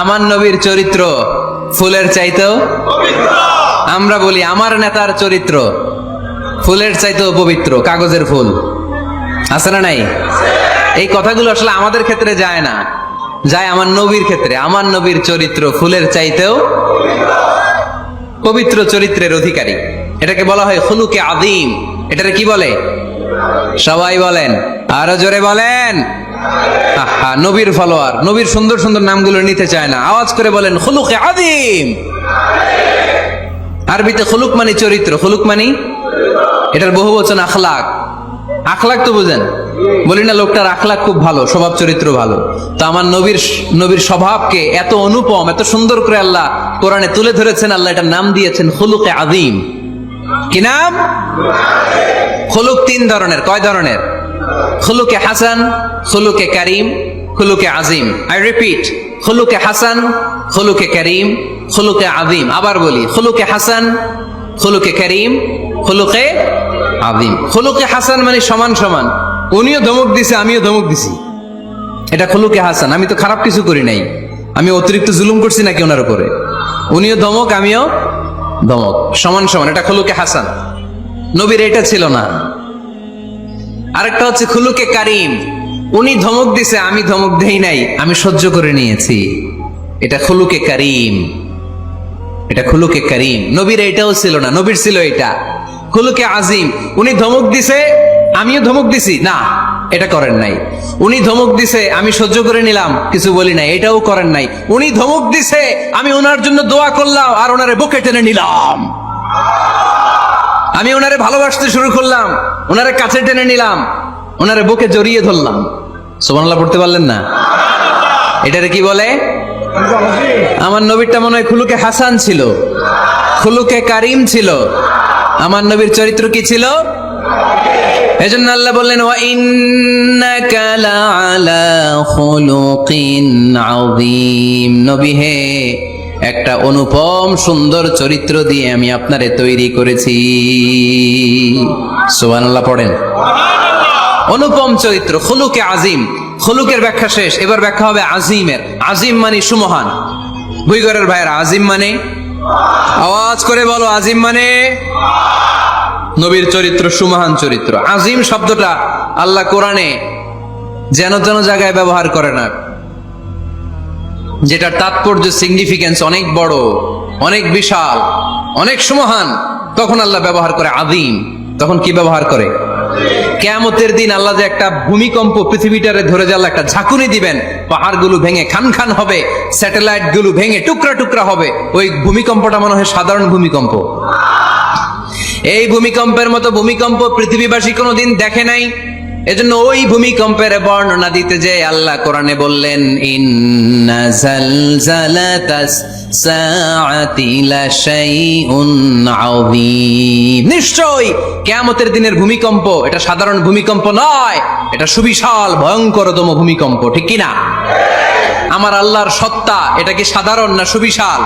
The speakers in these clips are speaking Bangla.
আমার নবীর চরিত্র ফুলের চাইতেও আমরা বলি আমার নেতার চরিত্র ফুলের চাইতেও পবিত্র কাগজের ফুল। আছে না নাই? এই কথাগুলো আসলে আমাদের ক্ষেত্রে যায় না। যায় আমার নবীর ক্ষেত্রে। আমার নবীর চরিত্র ফুলের চাইতেও পবিত্র চরিত্রের অধিকারী। এটাকে বলা হয় হলুকে আদিম এটারে কি বলে? সবাই বলেন। আরও জোরে বলেন। নবীর ফলোয়ার নবীর সুন্দর সুন্দর নামগুলো নিতে চায় না। আওয়াজ করে বলেন হলুকে আদিম আরবিতে হলুক মানে চরিত্র হলুক মানে এটার বহু বচন আখলাক। আখলাক তো বুঝেন, বলি না লোকটার আখলাক খুব ভালো, স্বভাব চরিত্র ভালো। তো আমার নবীর নবীর স্বভাবকে এত অনুপম, এত সুন্দর করে আল্লাহ কোরআনে তুলে ধরেছেন, আল্লাহ এটার নাম দিয়েছেন হলুকে আদিম কি নাম? হলুক তিন ধরনের, কয় ধরনের? খুলুকে হাসান, খুলুকে করিম, খুলুকে আজিম। আই রিপিট খুলুকে হাসান, খুলুকে করিম, খুলুকে আজিম। আবার বলি, খুলুকে হাসান, খুলুকে করিম, খুলুকে আজিম। খুলুকে হাসান মানে সমান সমান। উনিও ধমক দিছে, আমিও ধমক দিছি। এটা খুলুকে হাসান, আমি তো খারাপ কিছু করি নাই। আমি অতিরিক্ত জুলুম করছি নাকি ওনার উপরে? উনিও ধমক, আমিও ধমক। সমান সমান, এটা খুলুকে হাসান। নবীর এটা ছিল না। আরেকটা হচ্ছে খুলুকে কারিম। উনি ধমক দিছে, আমি ধমক দেই নাই, আমি সহ্য করে নিয়েছি। এটা খুলুকে কারিম। এটা খুলুকে কারিম। নবীর এটাও ছিল না, নবীর ছিল এটা। খুলুকে আজিম, উনি ধমক দিছে, আমিও ধমক দিছি। না, এটা করেন নাই। উনি ধমক দিছে, আমি সহ্য করে নিলাম, কিছু বলি নাই, এটাও করেন নাই। উনি ধমক দিছে, আমি ওনার জন্য দোয়া করলাম, আর ওনারে বুকে টেনে নিলাম। আমি ওনারে ভালোবাসতে শুরু করলাম। ওনারে কাছে টেনে নিলাম, ওনারে বুকে জড়িয়ে ধরলাম। সোমানলা পড়তে পারলেন না? এটারে কি বলে? আমার নবীরটা মনে হয় খুলুকে হাসান ছিল, খুলুকে কারিম ছিল। আমার নবীর চরিত্র কি ছিল? এজন্য আল্লাহ বললেন, ওয়া ইন্নাকা লাআলা খুলুকিন আযীম। নবী হে একটা অনুপম সুন্দর চরিত্র দিয়ে আমি আপনারে তৈরি করেছি। সুবহানাল্লাহ, পড়েন। অনুপম চরিত্র, খুলুকে আজিম। খুলুকের ব্যাখ্যা শেষ, এবার ব্যাখ্যা হবে আজিমের। আজিম মানে সুমহান। ভুইগরের ভাইয়ের, আজিম মানে? আওয়াজ করে বলো, আজিম মানে? নবীর চরিত্র, সুমহান চরিত্র। আজিম শব্দটা আল্লাহ কোরআনে যেন যেন জায়গায় ব্যবহার করে না। যেটার তাৎপর্য সিগনিফিকেন্স অনেক বড়, অনেক বিশাল, অনেক সমহান, তখন আল্লাহ ব্যবহার করে আদিম তখন কি ব্যবহার করে? কেয়ামতের দিন আল্লাহ যে একটা ভূমিকম্প পৃথিবীটারে ধরে যে আল্লাহ একটা ঝাঁকুনি দিবেন, পাহাড়গুলো ভেঙে খান খান হবে স্যাটেলাইটগুলো ভেঙে টুকরা টুকরা হবে, ওই ভূমিকম্পটা মনে হয় সাধারণ ভূমিকম্প। এই ভূমিকম্পের মতো ভূমিকম্প পৃথিবীবাসী কোনোদিন দেখে নাই। এজন্য ওই ভূমিকম্পের বর্ণনা দিতে যে আল্লাহ কোরআনে বললেন, ইন্না জালজালাতাস সাআতি লাশাইউন আযীম। নিশ্চয় কিয়ামতের দিনের ভূমিকম্প এটা সাধারণ ভূমিকম্প নয়, এটা সুবিশাল, ভয়ঙ্করতম ভূমিকম্প, ঠিক কি না আমার আল্লাহর সত্তা, এটা কি সাধারণ না সুবিশাল?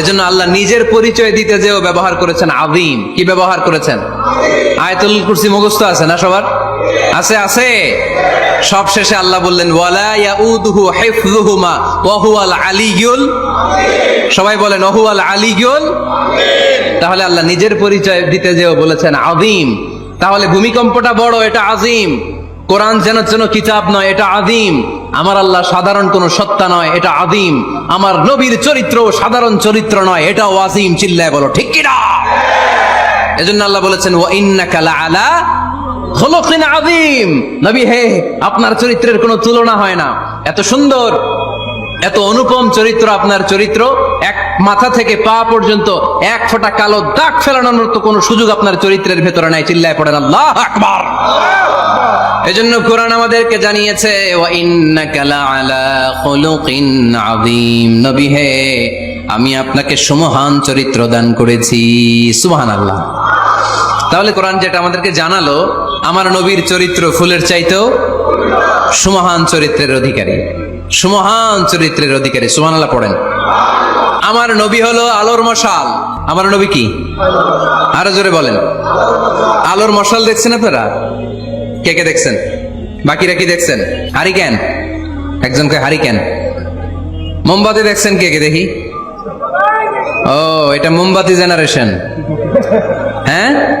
এজন্য আল্লাহ নিজের পরিচয় দিতে যেও ব্যবহার করেছেন আদিম কি ব্যবহার করেছেন? আয়াতুল কুরসি মুখস্থ আছে না সবার? আছে আছে? সব শেষে আল্লাহ বললেন সবাই বলেন তাহলে আল্লাহ নিজের পরিচয় দিতে যেও বলেছেন আদিম তাহলে ভূমিকম্পটা বড়, এটা আজিম কোরআন যেন যেন কিতাব নয়, এটা আদিম আমার আল্লাহ সাধারণ কোন সত্তা নয়, এটা আদিম আমার নবীর চরিত্র সাধারণ চরিত্র নয়, এটাও আজিম চিল্লায় বলো, ঠিক কিনা? এজন্য আল্লাহ বলেছেন ও ইন্না কালা আলা আদিম নবী, হে, আপনার চরিত্রের কোনো তুলনা হয় না। এত সুন্দর, এত অনুপম চরিত্র আপনার চরিত্র। এক মাথা থেকে পা পর্যন্ত এক ফোঁটা কালো দাগ ফেলানোর মতো কোনো সুযোগ আপনার চরিত্রের ভেতরে নাই। চিল্লায় পড়েন, আল্লাহ আকবার। এজন্য কোরআন আমাদেরকে জানিয়েছে নবী, হে, আমি আপনাকে সুমহান চরিত্র দান করেছি। সুবহানাল্লাহ। তাহলে কোরআন যেটা আমাদেরকে জানালো, আমার নবীর চরিত্র ফুলের চাইতেও সুমহান চরিত্রের অধিকারী। সুমহান চরিত্রের অধিকারী, সুবহানাল্লাহ পড়েন। আমার নবী হলো আলোর মশাল। আমার নবী কি? আরও জোরে বলেন। আলোর মশাল দেখছেন আপনারা? কে কে দেখছেন? বাকিরা কি দেখছেন? হারি হারিকেন? একজনকে হারিকেন। মোমবাতি দেখছেন কে কে দেখি? ও, এটা মোমবাতি জেনারেশন। হ্যাঁ?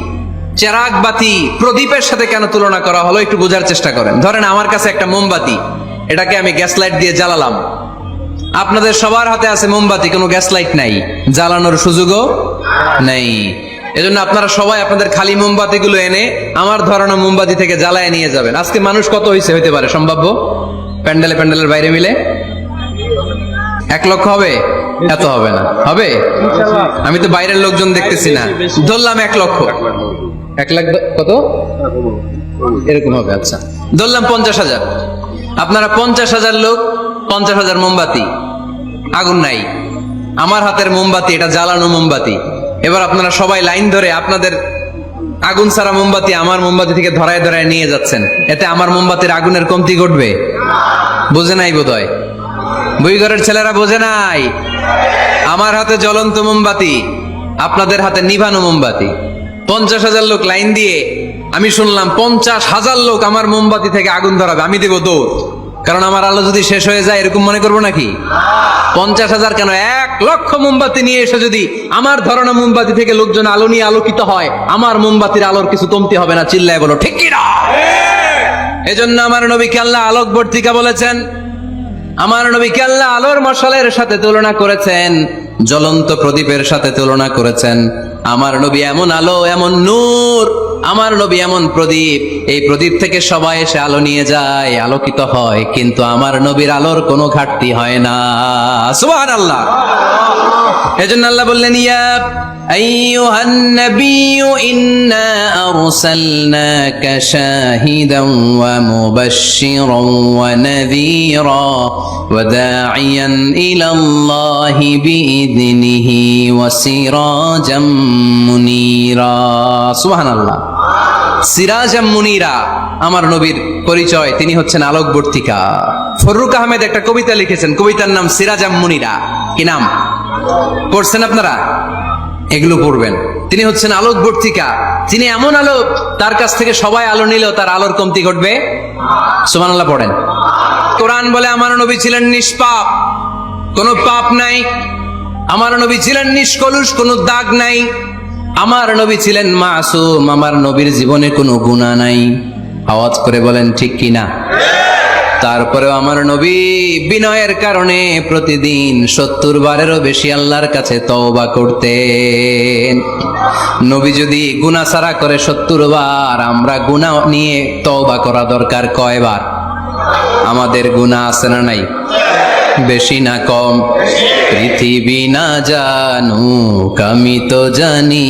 চেরাগ বাতি প্রদীপের সাথে কেন তুলনা করা হলো একটু বোঝার চেষ্টা করেন। ধরেন আমার কাছে একটা মোমবাতি, এটাকে আমি গ্যাস লাইট দিয়ে জ্বালালাম। আপনাদের সবার হাতে আছে মোমবাতি, কোনো গ্যাস লাইট নাই। জ্বালানোর সুযোগও নেই। এজন্য আপনারা সবাই আপনাদের খালি মোমবাতিগুলো এনে আমার ধরানো মোমবাতি থেকে জ্বালায় নিয়ে যাবেন। আজকে মানুষ কত হয়েছে হইতে পারে, সম্ভাব্য? প্যান্ডেলে প্যান্ডেলের বাইরে মিলে? এক লক্ষ হবে? এত হবে না। হবে? আমি তো বাইরের লোকজন দেখতেছি না। ধরলাম এক লক্ষ। এক লাখ কত? এরকম হবে আচ্ছা। ধরলাম পঞ্চাশ হাজার। আপনারা পঞ্চাশ হাজার লোক পঞ্চাশ হাজার মোমবাতি। আগুন নাই। আমার হাতের মোমবাতি এটা জ্বালানো মোমবাতি। এবার আপনারা সবাই লাইন ধরে আপনাদের আগুন ছাড়া মোমবাতি আমার মোমবাতি থেকে ধরায় ধরায় নিয়ে যাচ্ছেন। এতে আমার মোমবাতির আগুনের কমতি ঘটবে? বোঝে নাই বোধ হয় বইঘরের ছেলেরা বোঝে নাই আমার হাতে জ্বলন্ত মোমবাতি আপনাদের হাতে নিভানো মোমবাতি। পঞ্চাশ হাজার লোক লাইন দিয়ে আমি শুনলাম পঞ্চাশ হাজার লোক আমার মোমবাতি থেকে আগুন ধরাবে আমি দেব দৌড়। কারণ আমার আলো যদি শেষ হয়ে যায় এরকম মনে করব নাকি? পঞ্চাশ হাজার কেন? এক লক্ষ মোমবাতি নিয়ে এসে যদি আমার ধরনের মোমবাতি থেকে লোকজন আলো নিয়ে আলোকিত হয় আমার মোমবাতির আলোর কিছু কমতি হবে না চিল্লায় বলো ঠিক কি না এজন্য আমার নবীকে আল্লাহ আলোকবর্তিকা বলেছেন আমার নবীকে আল্লাহ আলোর মশালের সাথে তুলনা করেছেন? জ্বলন্ত প্রদীপের সাথে তুলনা করেছেন। আমার নবী এমন আলো, এমন নূর, আমার নবী এমন প্রদীপ। এই প্রদীপ থেকে সবাই এসে আলো নিয়ে যায়, আলোকিত হয়, কিন্তু আমার নবীর আলোর কোনো ঘাটতি হয় না। সুবহানাল্লাহ। এজন্য আল্লাহ বললেন, ইয়া আইয়ুহান নাবিয়্যু ইন্না আরসালনাকা শাহিদান ওয়া মুবাশশিরান ওয়া নাযীরা ওয়া বিইذনিহি ওয়া সিরাজাম মুনীরা। সুবহানাল্লাহ। সিরাজাম মুনীরা, আমার নবীর পরিচয়, তিনি হচ্ছেন আলোকবর্তিকা। ফররুক আহমেদ একটা কবিতা লিখেছেন, কবিতার নাম সিরাজাম মুনীরা। কি নাম? পড়ছেন আপনারা? এগুলো পড়বেন। তিনি হচ্ছেন আলোক আলোকবর্তিকা তিনি এমন আলো, তার কাছ থেকে সবাই আলো নিলেও তার আলোর কমতি ঘটবে? সুবহানাল্লাহ, পড়েন। কোরআন বলে, আমার নবী ছিলেন নিষ্পাপ, কোনো পাপ নাই। আমার নবী ছিলেন নিষ্কলুষ, কোনো দাগ নাই। আমার নবী ছিলেন মাসুম, আমার নবীর জীবনে কোনো গুণা নাই। আওয়াজ করে বলেন, ঠিক কিনা তারপরেও আমার নবী বিনয়ের কারণে প্রতিদিন সত্তর বারেরও বেশি আল্লাহর কাছে তওবা করতেন। নবী যদি গুনাহ সারা করে সত্তর বার, আমরা গুনাহ নিয়ে তওবা করা দরকার কয়বার? আমাদের গুনাহ আছে না নাই? বেশি না কম? পৃথিবী না জানুক, আমি তো জানি।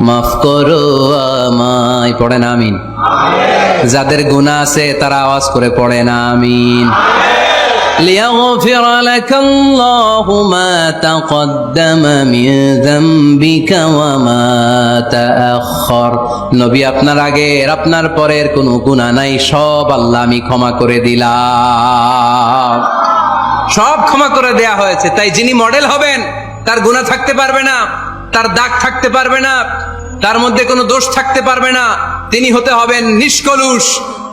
মাফ করো আমায় পড়েন আমিন যাদের গুনাহ আছে তারা আওয়াজ করে পড়েন আমিন ليغفر لك الله ما تقدم من ذنبك وما تأخر নবী আপনার আগের আপনার পরের কোনো গুনাহ নাই সব আল্লাহ আমি ক্ষমা করে দিলাম সব ক্ষমা করে দেয়া হয়েছে তাই যিনি মডেল হবেন তার গুণা থাকতে পারবে না তার দাগ থাকতে পারবে না, তার মধ্যে কোনো দোষ থাকতে পারবে না। তিনি হতে হবেন নিষ্কলুষ,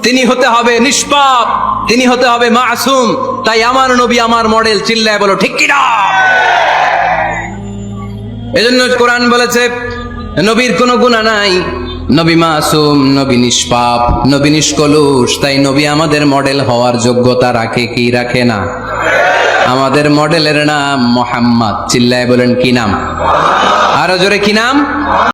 তিনি হতে হবে নিষ্পাপ, তিনি হতে হবে মাসুম। তাই আমার নবী আমার মডেল চিল্লায় বলো, ঠিক কিনা? এজন্য কোরআন বলেছে, নবীর কোনো গুণা নাই। নবী মাসুম, নবী নিষ্পাপ, নবী নিষ্কলুষ। তাই নবী আমাদের মডেল হওয়ার যোগ্যতা রাখে কি রাখে না? আমাদের মডেলের নাম মোহাম্মদ। চিল্লায় বলেন কি নাম? আরও জোরে কি নাম?